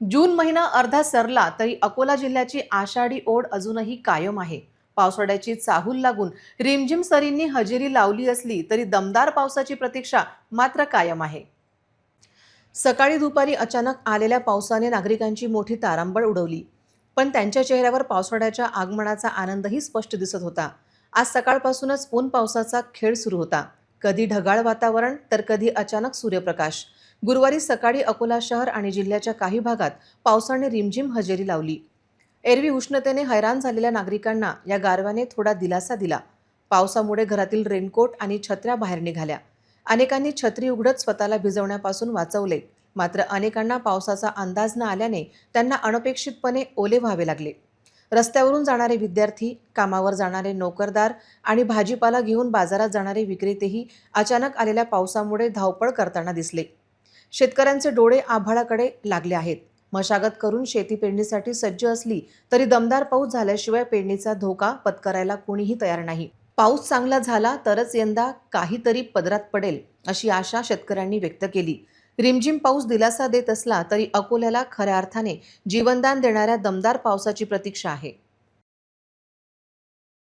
जून महिना अर्धा सरला तरी अकोला जिल्ह्याची आषाढी ओढ अजूनही कायम आहे. पावसाळ्याची चाहूल लागून रिमझिम सरींनी हजेरी लावली असली तरी दमदार पावसाची प्रतीक्षा मात्र कायम आहे. सकाळी दुपारी अचानक आलेल्या पावसाने नागरिकांची मोठी तारांबळ उडवली. पण त्यांच्या चेहऱ्यावर पावसाळ्याच्या आगमनाचा आनंदही स्पष्ट दिसत होता. आज सकाळपासूनच ऊन पावसाचा खेळ सुरू होता. कधी ढगाळ वातावरण तर कधी अचानक सूर्यप्रकाश. गुरुवारी सकाळी अकोला शहर आणि जिल्ह्याच्या काही भागात पावसाने रिमझिम हजेरी लावली. एरवी उष्णतेने हैराण झालेल्या नागरिकांना या गारव्याने थोडा दिलासा दिला. पावसामुळे घरातील रेनकोट आणि छत्र्या बाहेर निघाल्या. अनेकांनी छत्री उघडत स्वतःला भिजवण्यापासून वाचवले. मात्र अनेकांना पावसाचा अंदाज न आल्याने त्यांना अनपेक्षितपणे ओले व्हावे लागले. रस्त्यावरून जाणारे विद्यार्थी कामावर जाणारे नोकरदार आणि भाजीपाला घेऊन बाजारात जाणारे विक्रेतेही अचानक आलेल्या पावसामुळे धावपळ करताना दिसले. शेतकऱ्यांचे डोळे आभाळाकडे लागले आहेत. मशागत करून शेती पेरणीसाठी सज्ज असली तरी दमदार पाऊस झाल्याशिवाय पेरणीचा धोका पत्करायला कोणीही तयार नाही. पाऊस चांगला झाला तरच यंदा काहीतरी पदरात पडेल अशी आशा शेतकऱ्यांनी व्यक्त केली. रिमझिम पाऊस दिलासा देत असला तरी अकोल्याला खऱ्या अर्थाने जीवनदान देणाऱ्या दमदार पावसाची प्रतीक्षा आहे.